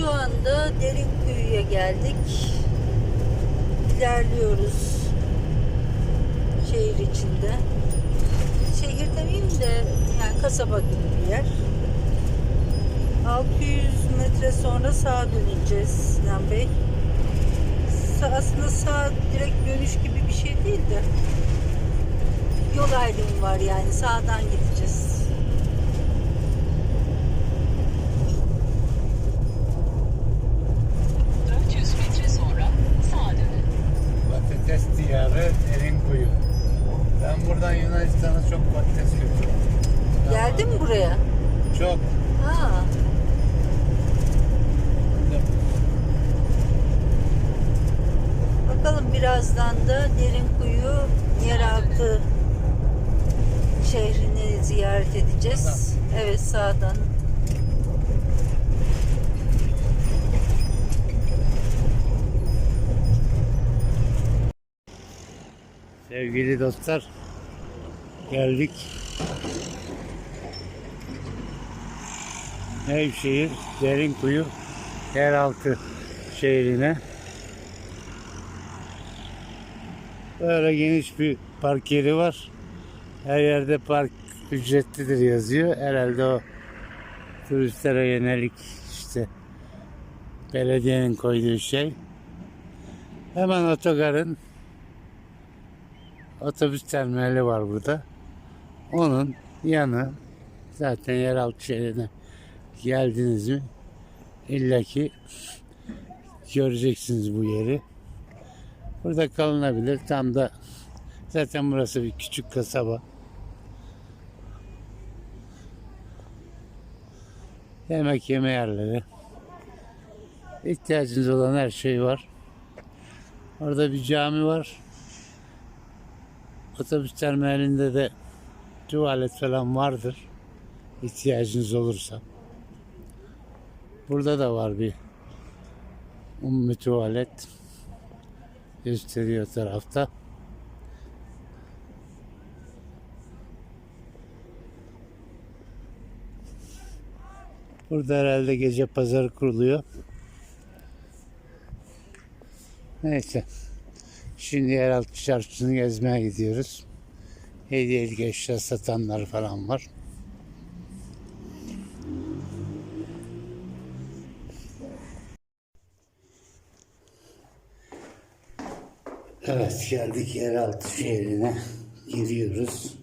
Şu anda Derinkuyu'ya geldik. İlerliyoruz. Şehir içinde. Şehir demeyeyim de yani kasaba gibi bir yer. 600 metre sonra sağa döneceğiz Sinan Bey. Aslında sağ direkt dönüş gibi bir şey değil de yol ayrımı var yani sağdan gideceğiz. metre sonra sağa dönün. Patates diyarı Derinkuyu. Ben buradan Yunanistan'a çok patates götürüyorum. Geldin mi buraya? Çok. Ha. Bakalım birazdan da Derinkuyu yeraltı şehrini ziyaret edeceğiz. Evet sağdan. Sevgili dostlar, geldik. Nevşehir Derinkuyu yeraltı şehrine. Böyle geniş bir park yeri var. Her yerde park ücretlidir yazıyor. Herhalde o turistlere yönelik işte belediyenin koyduğu şey. Hemen otogarın otobüs terminali var burada. Onun yanı zaten yeraltı şehrine geldiniz mi İlla ki göreceksiniz bu yeri. Burada kalınabilir. Tam da zaten burası bir küçük kasaba. Yemek yeme yerleri. İhtiyacınız olan her şey var. Orada bir cami var. Otobüs terminalinde de tuvalet falan vardır. İhtiyacınız olursa. Burada da var bir ummi tuvalet gösteriyor tarafta. Burada herhalde gece pazarı kuruluyor. Neyse. Şimdi yeraltı çarşısını gezmeye gidiyoruz. Hediyelik eşya satanlar falan var. Evet geldik yeraltı şehrine. Giriyoruz.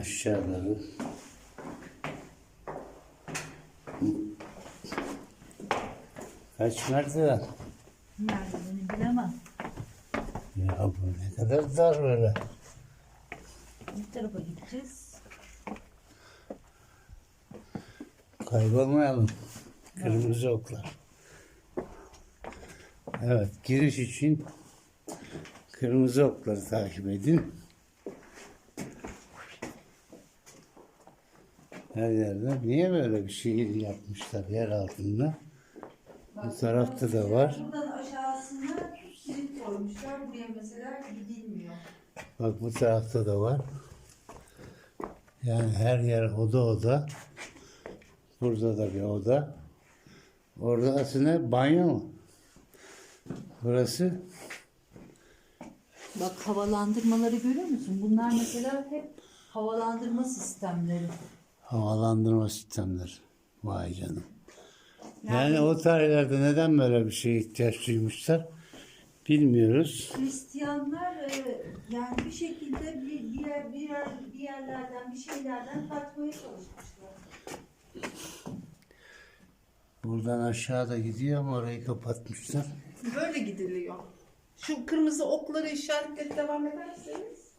Aşağıları. Kaç merdiven? Merdiveni bilemem. Ya bu ne kadar dar böyle. Bu tarafa gideceğiz. Kaybolmayalım. Kırmızı oklar. Evet, giriş için kırmızı okları takip edin. Her yerde. Niye böyle bir şey yapmışlar yer altında? Bu tarafta da var. Buradan aşağısına kilit koymuşlar. Buraya mesela gidilmiyor. Bak bu tarafta da var. Yani her yer oda oda. Burada da bir oda. Orada aslında banyo mu? Burası Bak havalandırmaları görüyor musun? Bunlar mesela hep havalandırma sistemleri. havalandırma sistemleri. Vay canım. Yani o tarihlerde neden böyle bir şeye ihtiyaç duymuşlar bilmiyoruz. Hristiyanlar e, yani bir şekilde bir, bir, yer, bir, yer, bir yerlerden bir şeylerden kaçmaya çalışmışlar. Buradan aşağıda gidiyor ama orayı kapatmışlar. Böyle gidiliyor. Şu kırmızı okları işaretleyip devam ederseniz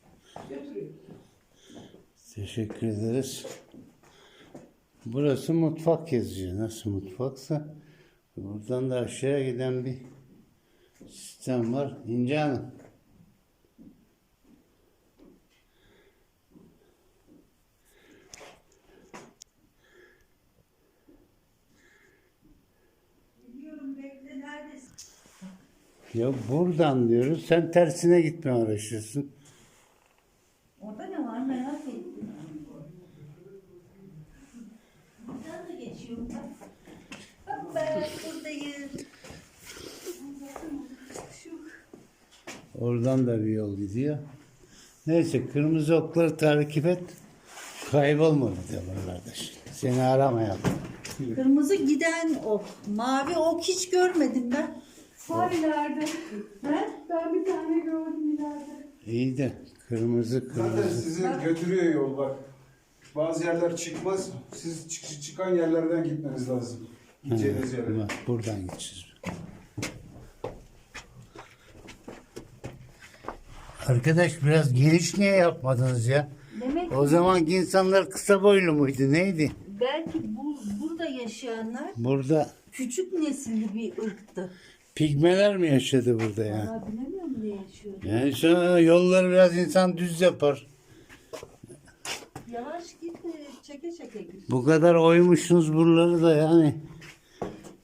götürüyor. Teşekkür ederiz. Burası mutfak yazıyor. Nasıl mutfaksa. Buradan da aşağıya giden bir sistem var. İnce Hanım. Ya buradan diyoruz. Sen tersine gitmeye uğraşıyorsun. Orada ne var merak ettim. Buradan da geçiyorum bak. Bak ben buradayım. Oradan da bir yol gidiyor. Neyse kırmızı okları takip et. Kaybolma de kardeş. Seni aramayalım. Kırmızı giden ok. Mavi ok hiç görmedim ben. Var ileride. He? Ben bir tane gördüm ileride. İyi de kırmızı Zaten kırmızı. sizi götürüyor yol bak. Bazı yerler çıkmaz. Siz çık- çıkan yerlerden gitmeniz lazım. Gideceğiniz yere. Bak, buradan gideceğiz. Arkadaş biraz geniş niye yapmadınız ya? Demek O zamanki insanlar kısa boylu muydu neydi? belki bu, burada yaşayanlar Burada küçük nesilli bir ırktı. Pigmeler mi yaşadı burada ya? Valla bilemiyorum ne yaşıyor. Yani şu yolları biraz insan düz yapar. Yavaş git e, çeke çeke git. Bu kadar oymuşsunuz buraları da yani.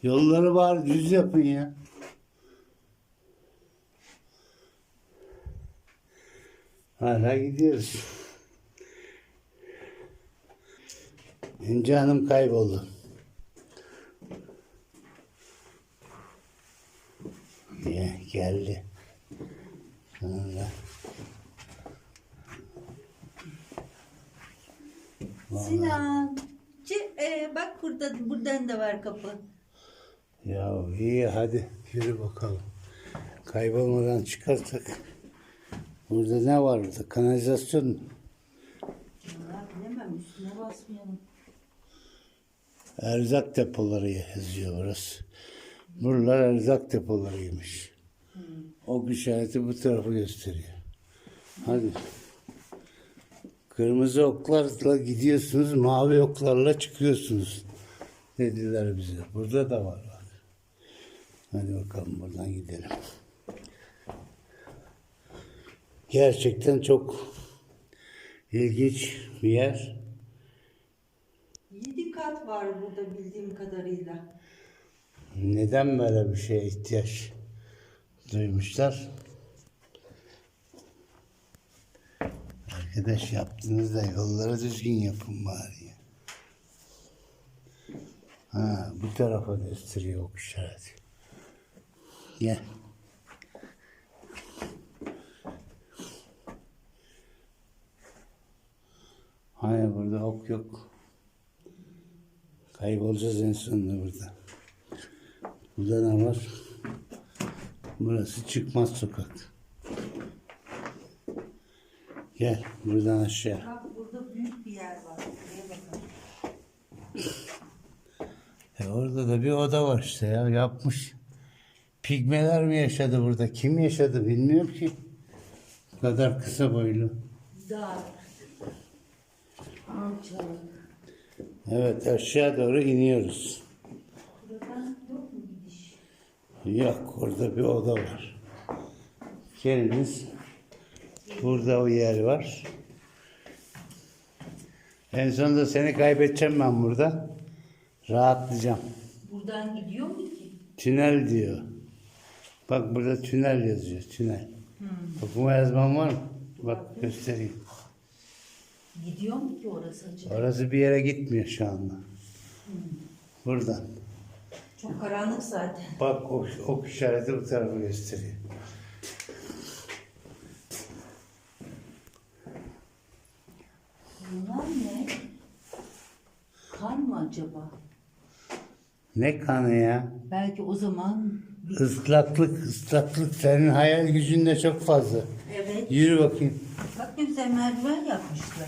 Yolları var düz yapın ya. Hala gidiyoruz. İnce Hanım kayboldu. Ya, geldi. Sonra. Sinan. Ce- e, bak burada buradan da var kapı. Ya iyi hadi yürü bakalım. Kaybolmadan çıkarsak. Burada ne var burada? Kanalizasyon mu? Valla bilemem üstüne basmayalım. Erzak depoları yazıyor burası. Buralar erzak depolarıymış. Ok işareti bu tarafı gösteriyor. Hadi. Kırmızı oklarla gidiyorsunuz, mavi oklarla çıkıyorsunuz. Dediler bize. Burada da var. Hadi bakalım buradan gidelim. Gerçekten çok ilginç bir yer. Yedi kat var burada bildiğim kadarıyla. Neden böyle bir şeye ihtiyaç duymuşlar? Arkadaş yaptınız da yolları düzgün yapın bari. Ha, bu tarafa gösteriyor ok işareti. Gel. Hani burada ok yok. Kaybolacağız en sonunda burada. Burada ne var? Burası çıkmaz sokak. Gel buradan aşağı. Bak burada büyük bir yer var. Buraya bakalım. E orada da bir oda var işte ya yapmış. Pigmeler mi yaşadı burada? Kim yaşadı bilmiyorum ki. Bu kadar kısa boylu. Dar. Alçak. Evet aşağı doğru iniyoruz. Buradan yok mu gidiş? Yok orada bir oda var. Geliniz. Burada o yer var. En sonunda seni kaybedeceğim ben burada. Rahatlayacağım. Buradan gidiyor mu ki? Tünel diyor. Bak burada tünel yazıyor. Tünel. Okuma yazman var mı? Bak göstereyim. Gidiyor mu ki orası acaba? Orası bir yere gitmiyor şu anda. Buradan. Çok karanlık zaten. Bak ok, ok işareti bu tarafa gösteriyor. Bunlar ne? Kan mı acaba? Ne kanı ya? Belki o zaman Islaklık, ıslaklık. Senin hayal gücün de çok fazla. evet. Yürü bakayım. Bak ne güzel merdiven yapmışlar.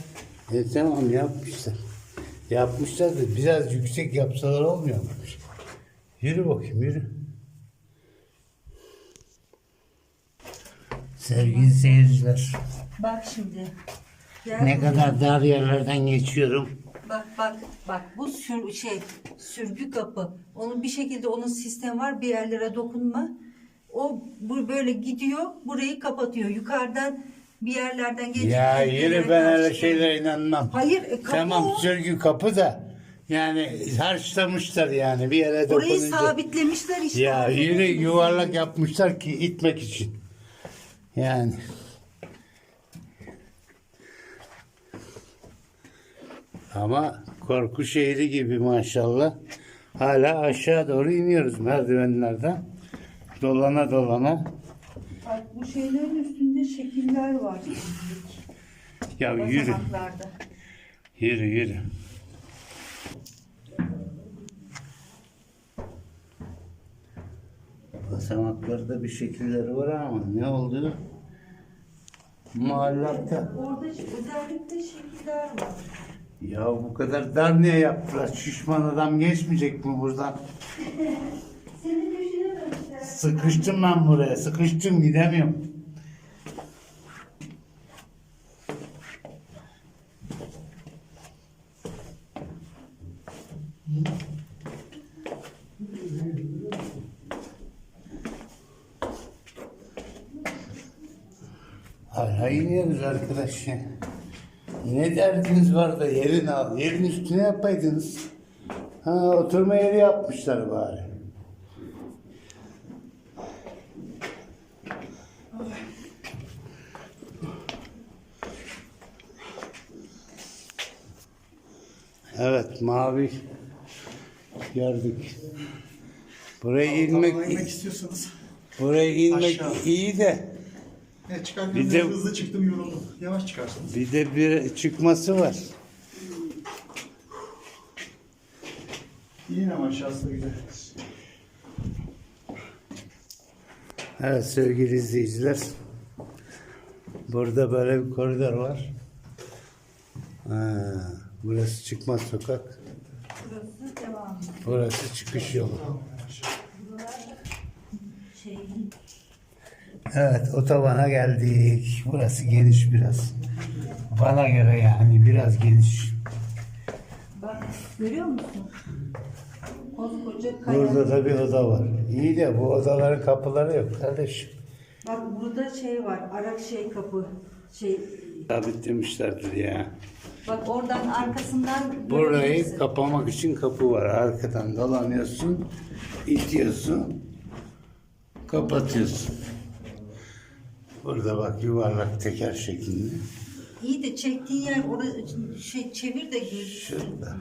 E tamam yapmışlar. Yapmışlar da biraz yüksek yapsalar olmuyor mu? Yürü bakayım yürü. Sevgili seyirciler. Bak şimdi. Gel Ne buraya. kadar dar yerlerden geçiyorum. Bak bak bak bu sür şey sürgü kapı. Onun bir şekilde onun sistem var. Bir yerlere dokunma. O bu böyle gidiyor. Burayı kapatıyor. Yukarıdan bir yerlerden geçiyor. Ya yürü ben öyle şeylere inanmam. Hayır, e, kapı Tamam o. sürgü kapı da yani harçlamışlar yani bir yere Orayı dokununca. sabitlemişler işte. Ya yürü yuvarlak yapmışlar ki itmek için. Yani. Ama korku şehri gibi maşallah. Hala aşağı doğru iniyoruz merdivenlerden. Dolana dolana. Bak bu şeylerin üstünde şekiller var. Ya yürü. Basamaklarda. Yürü yürü. Basamaklarda bir şekilleri var ama ne oldu? Muallakta. Orada özellikle şekiller var. Ya bu kadar dar niye yaptılar? Şişman adam geçmeyecek mi buradan? Seni düşünememişler. Sıkıştım ben buraya. Sıkıştım gidemiyorum. Hala iniyoruz arkadaş ya. Ne derdiniz var da yerin al. Yerin üstüne yapaydınız. Ha oturma yeri yapmışlar bari. Evet mavi gördük. Buraya inmek inmek istiyorsanız. buraya inmek Aşağı. iyi de Evet çıkarken Bir de- hızlı çıktım yoruldum. Yavaş çıkarsınız. bir de bir çıkması var. İnin ama aşağısı da güzel. Evet sevgili izleyiciler. Burada böyle bir koridor var. Ha, burası çıkmaz sokak. Burası devam. Burası çıkış yolu. Şey, Evet otobana geldik. Burası geniş biraz. Bana göre yani biraz geniş. bak görüyor musun? Koskoca. Burada da bir oda var. İyi de bu odaların kapıları yok kardeşim. Bak burada şey var. Arak şey kapı. Şey Sabitlemişlerdir ya. bak oradan arkasından Burayı görebilirsin. kapamak için kapı var. Arkadan dolanıyorsun, itiyorsun, kapatıyorsun. Burada bak yuvarlak teker şeklinde. İyi de çektiğin yer orası şey çevir de gör. Şurada.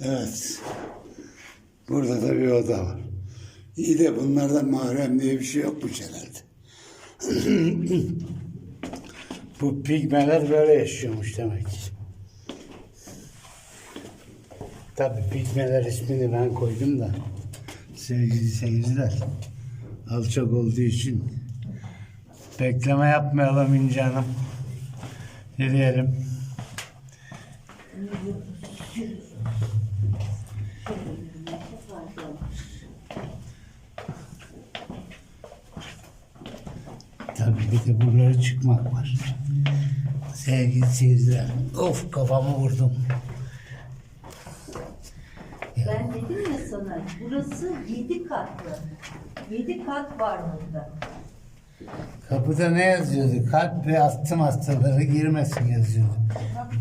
Evet. Burada da bir oda var. İyi de bunlarda mahrem diye bir şey yokmuş herhalde. Bu pigmeler böyle yaşıyormuş demek ki. Tabii pigmeler ismini ben koydum da sevgili seyirciler alçak olduğu için bekleme yapmayalım İnce Hanım. Yürüyelim. Tabii bir de buralara çıkmak var. Sevgili seyirciler. Of kafamı vurdum. Ben dedim ya sana burası yedi katlı. Yedi kat var burada. Kapıda ne yazıyordu? Kalp ve astım hastaları girmesin yazıyordu.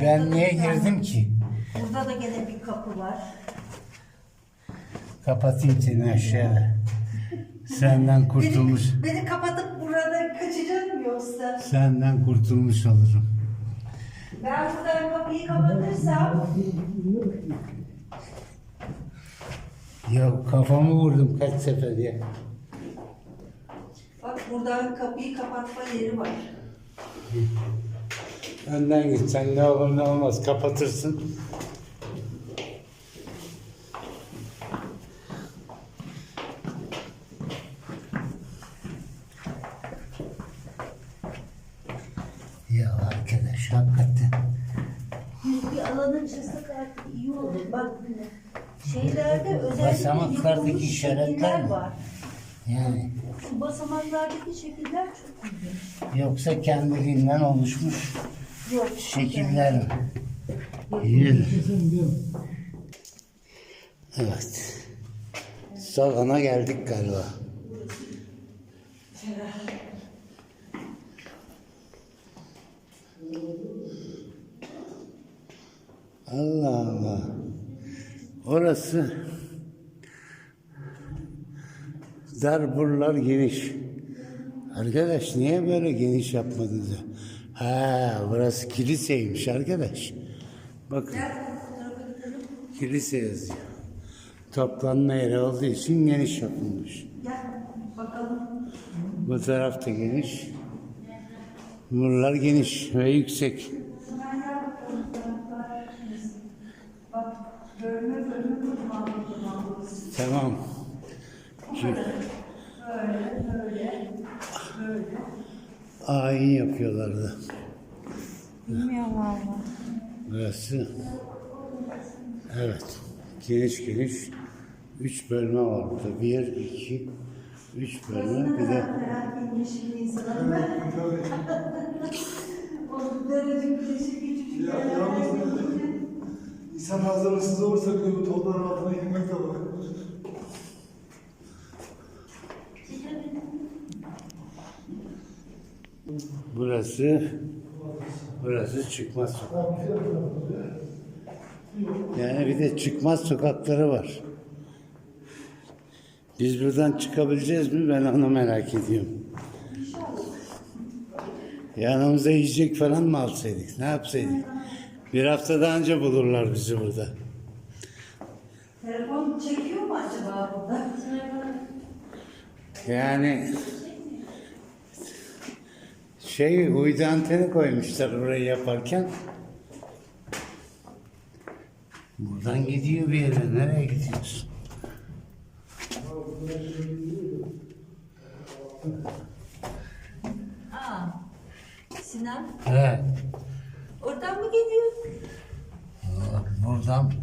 Ben niye girdim ki? Burada da gene bir kapı var. Kapatayım seni aşağıya. Senden kurtulmuş. Beni, beni kapatıp burada kaçacak yoksa? Senden kurtulmuş olurum. Ben buradan kapıyı kapatırsam Ya kafamı vurdum kaç sefer ya. bak buradan kapıyı kapatma yeri var. Önden git sen ne olur ne olmaz kapatırsın. Ya arkadaş hakikaten. Bir alan açırsak artık iyi olur. Bak şeylerde özellikle Basamaklardaki yapılmış işaretler şekiller var. Yani Şu basamaklardaki şekiller çok ilginç. yoksa kendiliğinden oluşmuş Yok. şekiller mi? Yürü. Evet. Salona geldik galiba. Allah Allah. Orası dar buralar geniş. Arkadaş niye böyle geniş yapmadınız ya? Ha, burası kiliseymiş arkadaş. Bakın. Kilise yazıyor. Toplanma yeri olduğu için geniş yapılmış. Gel bakalım. Bu taraf da geniş. Buralar geniş ve yüksek. Bak bölme bölme kurban Tamam. Ki- Ayin yapıyorlardı. Bilmiyorum valla. Burası. Evet. Geniş geniş. Üç bölme var burada. Bir, iki, üç bölme. Bir de Ya, yalnız insan hazırlıksız olursa bu topların altına girmek de var. Burası burası çıkmaz sokak. Yani bir de çıkmaz sokakları var. Biz buradan çıkabileceğiz mi? Ben onu merak ediyorum. Yanımıza yiyecek falan mı alsaydık? Ne yapsaydık? Bir haftadan önce bulurlar bizi burada. Telefon çekiyor mu acaba burada? Yani şey uydu anteni koymuşlar burayı yaparken. Buradan gidiyor bir yere. Nereye gidiyorsun? Aa, Sinan He. oradan mı geliyor? Buradan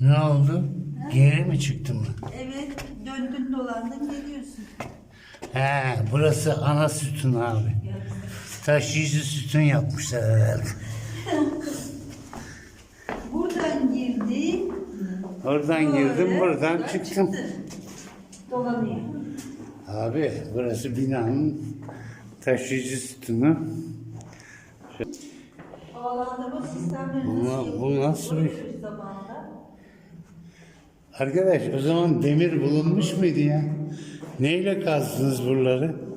ne oldu? Geri mi çıktı mı? Evet döndün dolandın geliyorsun. He, burası ana sütun abi. Taşıyıcı sütun yapmışlar herhalde. Buradan girdi. Oradan girdim, böyle, buradan buradan çıktım. çıktı. Dolanıyor. Abi burası binanın taşıyıcı sütunu. Havalandırma sistemleri Bu- nasıl bu nasıl bir-? Arkadaş o zaman demir bulunmuş muydu ya? Neyle kazdınız buraları?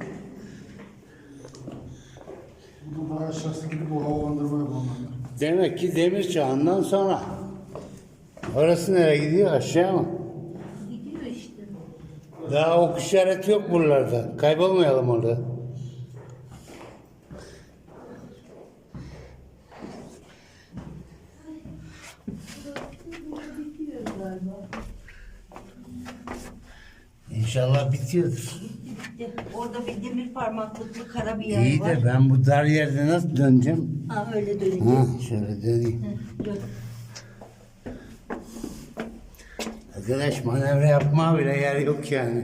Burada daha aşağısı gidip o havalandırma yapalım. Demek ki demir çağından sonra. Orası nereye gidiyor? Aşağı mı? Gidiyor işte. Daha ok işareti yok buralarda. Kaybolmayalım orada. İnşallah bitiyordur. Orada bir demir parmaklıklı kara bir yer İyi var. de ben bu dar yerde nasıl döneceğim? Ha öyle. Ha, şöyle döneyim. Hı, dön. Arkadaş manevra yapma bile yer yok yani.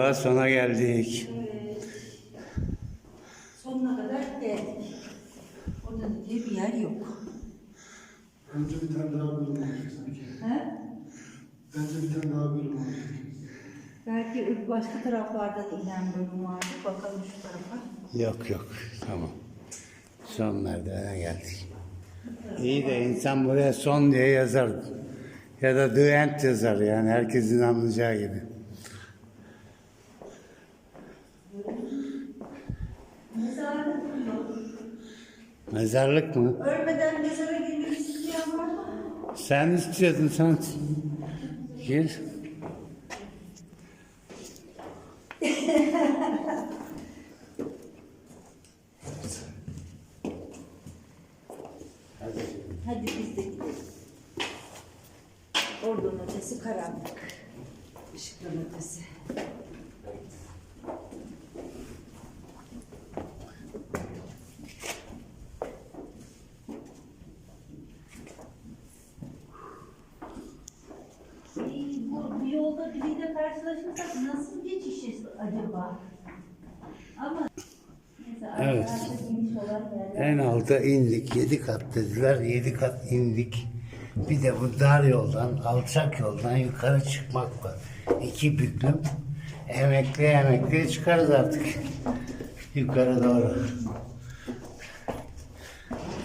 Galiba sona geldik. Sonuna kadar geldik. Orada da diye bir yer yok. Önce bir tane daha bölüm olacak sanki. He? Bence bir tane daha bölüm olacak. Belki başka taraflarda da inen bölüm vardı. Bakalım şu tarafa. Yok yok tamam. Son merdivene geldik. İyi de insan buraya son diye yazar. Ya da the end yazar yani herkesin anlayacağı gibi. Mezarlık yok. Mezarlık mı? Ölmeden mezara girmek isteyen var mı? Sen istiyordun sen. Gir. Hadi biz de gidelim. Oradan ötesi karanlık. Işıkların ötesi. Ay, Bu, bu yolda biriyle karşılaşırsak nasıl geçişiz Ama Evet. En alta indik. Yedi kat dediler. Yedi kat indik. Bir de bu dar yoldan, alçak yoldan yukarı çıkmak var. iki büklüm. Emekli emekli çıkarız artık. Yukarı doğru.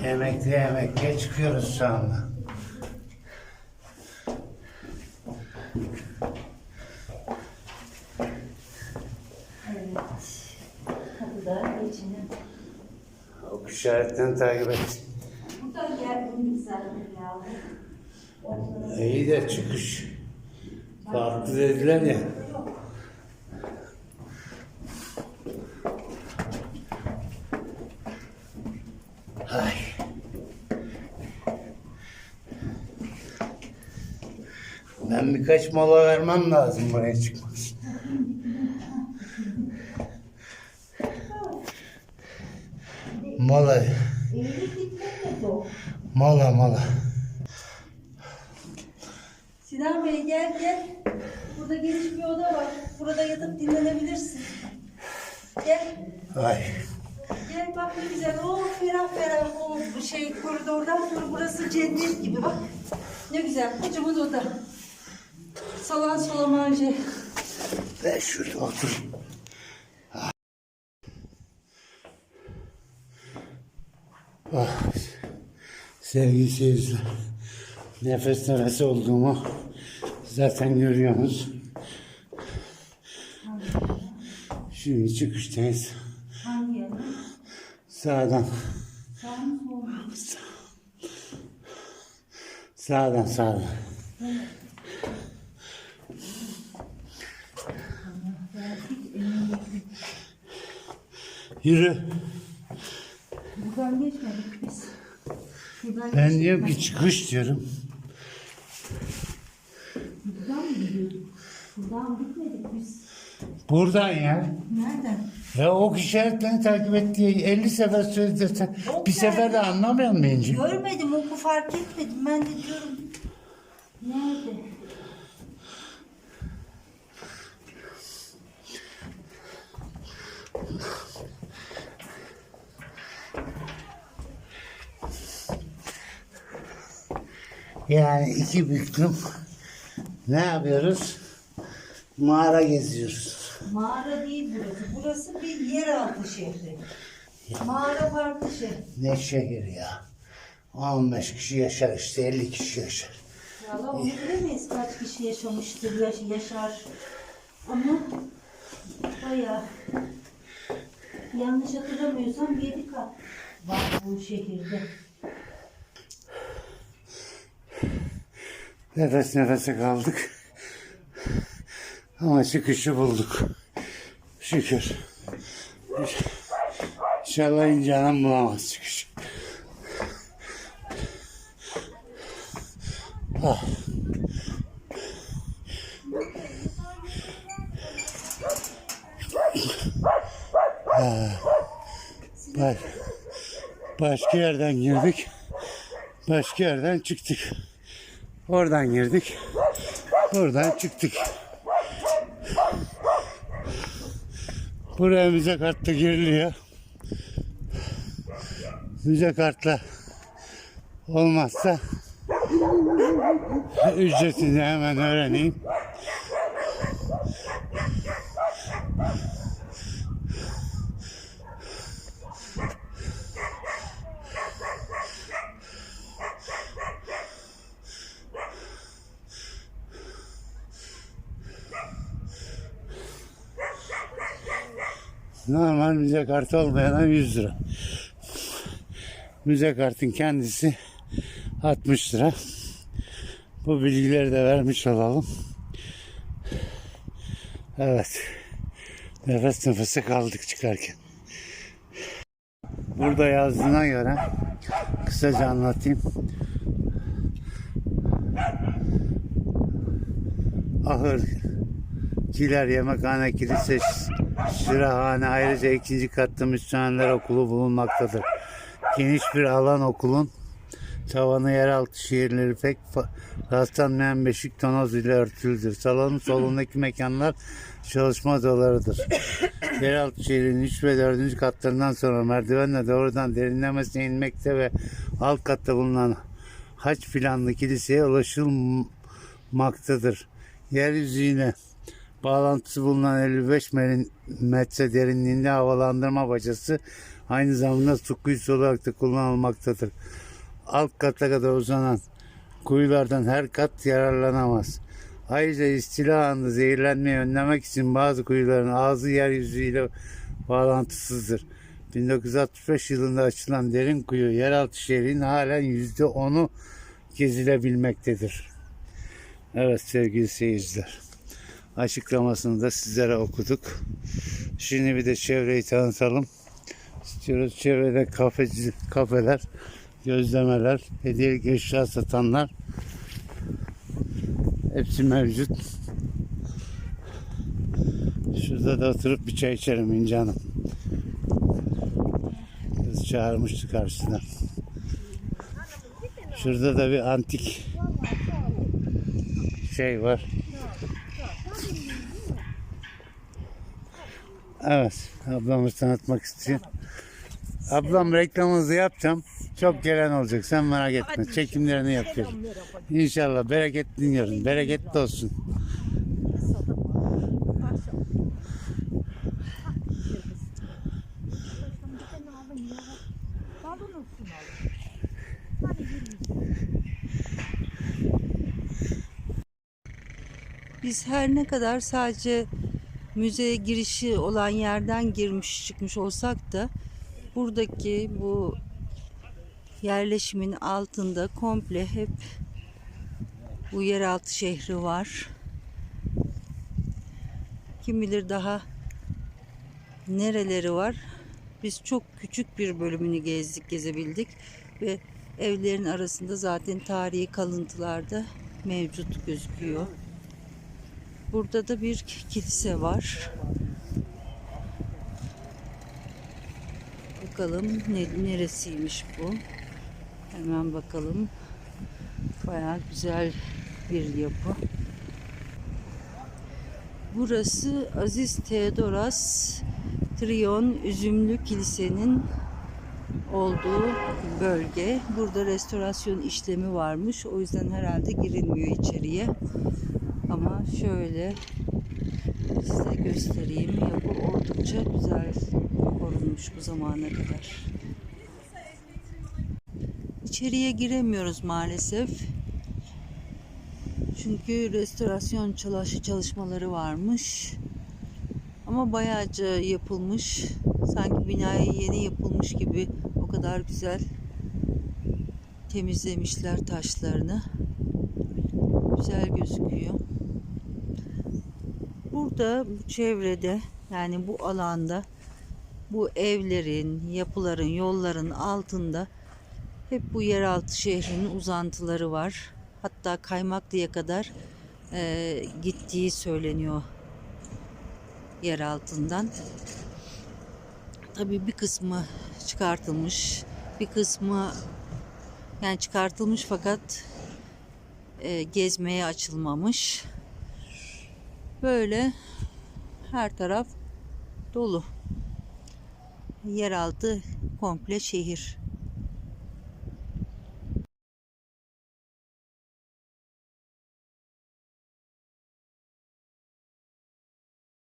Emekli emekli çıkıyoruz şu anda. Kapıda geçinin. O işaretten takip et. Buradan geldiğim güzeldir ya. İyi de çıkış. Farklı dediler ya. Ay. Ben birkaç mola vermem lazım buraya çıkmak için. Mola. Mola mola. Sinan Bey gel gel. Burada geniş bir oda var. Burada yatıp dinlenebilirsin. Gel. Ay. Gel bak ne güzel. Oh ferah ferah. Oh bu şey koridordan sonra burası cennet gibi bak. Ne güzel. Kocaman oda. Salon salamanje. Ben şurada otur. Ah, sevgili seyirciler, nefes nefese olduğumu zaten görüyorsunuz. Şimdi çıkıştayız. Hangi? Sağdan, sağdan, sağdan. Yürü. Buradan geçmedik biz. Şuradan Ben geçtik. diyorum ki çıkış diyorum. Buradan mı gidiyorduk? Buradan gitmedik biz. Buradan ya. Nereden? Ya o işaretlerini takip et diye 50 sefer söyledi sen. Bir sefer de anlamıyor musun İnci? Görmedim, oku fark etmedim. Ben de diyorum. Nerede? Yani iki büklüm. Ne yapıyoruz? Mağara geziyoruz. Mağara değil burası. Burası bir yeraltı şehri. Mağara farklı şey. Ne şehir ya. 15 kişi yaşar işte 50 kişi yaşar. Valla onu bilemeyiz kaç kişi yaşamıştır, yaş- yaşar. Ama bayağı yanlış hatırlamıyorsam yedi kat var bu şehirde. Nefes nefese kaldık. Ama çıkışı bulduk. Şükür. İnşallah İnci Hanım bulamaz çıkışı. Ah. Ah. Baş, başka yerden girdik. Başka yerden çıktık. Oradan girdik. Buradan çıktık. Buraya müze kartla giriliyor. Müze kartla olmazsa ücretini hemen öğreneyim. Müze kartı olmayana 100 lira. Müze kartın kendisi 60 lira. Bu bilgileri de vermiş olalım. Evet. Nefes nefese kaldık çıkarken. Burada yazdığına göre kısaca anlatayım. Ahır, kiler, yemekhane, kilise, şirahane ayrıca ikinci katta Müslümanlar okulu bulunmaktadır. Geniş bir alan okulun tavanı yeraltı şehirleri pek rastlanmayan beşik tonoz ile örtülüdür. Salonun solundaki mekanlar çalışma odalarıdır. yeraltı şehrin 3 ve 4. katlarından sonra merdivenle doğrudan derinlemesine inmekte ve alt katta bulunan haç planlı kiliseye ulaşılmaktadır. Yeryüzüne Bağlantısı bulunan 55 merin- metre derinliğinde havalandırma bacası aynı zamanda su kuyusu olarak da kullanılmaktadır. Alt kata kadar uzanan kuyulardan her kat yararlanamaz. Ayrıca istila anında zehirlenmeyi önlemek için bazı kuyuların ağzı yeryüzüyle bağlantısızdır. 1965 yılında açılan derin kuyu yeraltı şehrinin halen %10'u gezilebilmektedir. Evet sevgili seyirciler. Açıklamasını da sizlere okuduk. Şimdi bir de çevreyi tanıtalım. İstiyoruz çevrede kafeci, kafeler, gözlemeler, hediyelik eşya satanlar hepsi mevcut. Şurada da oturup bir çay içelim İnce Hanım. Kız çağırmıştı karşıdan. Şurada da bir antik şey var. Evet, ablamı tanıtmak istiyor. Ablam reklamınızı yapacağım. Çok gelen olacak. Sen merak etme. Çekimlerini yapıyorum. İnşallah bereket dinliyorum. Bereketli olsun. Biz her ne kadar sadece müzeye girişi olan yerden girmiş çıkmış olsak da buradaki bu yerleşimin altında komple hep bu yeraltı şehri var. Kim bilir daha nereleri var. Biz çok küçük bir bölümünü gezdik, gezebildik ve evlerin arasında zaten tarihi kalıntılar da mevcut gözüküyor. Burada da bir kilise var. Bakalım ne, neresiymiş bu? Hemen bakalım. Bayağı güzel bir yapı. Burası Aziz Theodoras Trion Üzümlü Kilisenin olduğu bölge. Burada restorasyon işlemi varmış. O yüzden herhalde girilmiyor içeriye. Ama şöyle size göstereyim. Yapı oldukça güzel korunmuş bu zamana kadar. İçeriye giremiyoruz maalesef. Çünkü restorasyon çalış çalışmaları varmış. Ama bayağıca yapılmış. Sanki binaya yeni yapılmış gibi o kadar güzel temizlemişler taşlarını. Güzel gözüküyor. Burada bu çevrede yani bu alanda bu evlerin, yapıların, yolların altında hep bu yeraltı şehrinin uzantıları var. Hatta Kaymaklı'ya kadar e, gittiği söyleniyor yer altından. Tabii bir kısmı çıkartılmış, bir kısmı yani çıkartılmış fakat e, gezmeye açılmamış. Böyle her taraf dolu. Yeraltı komple şehir.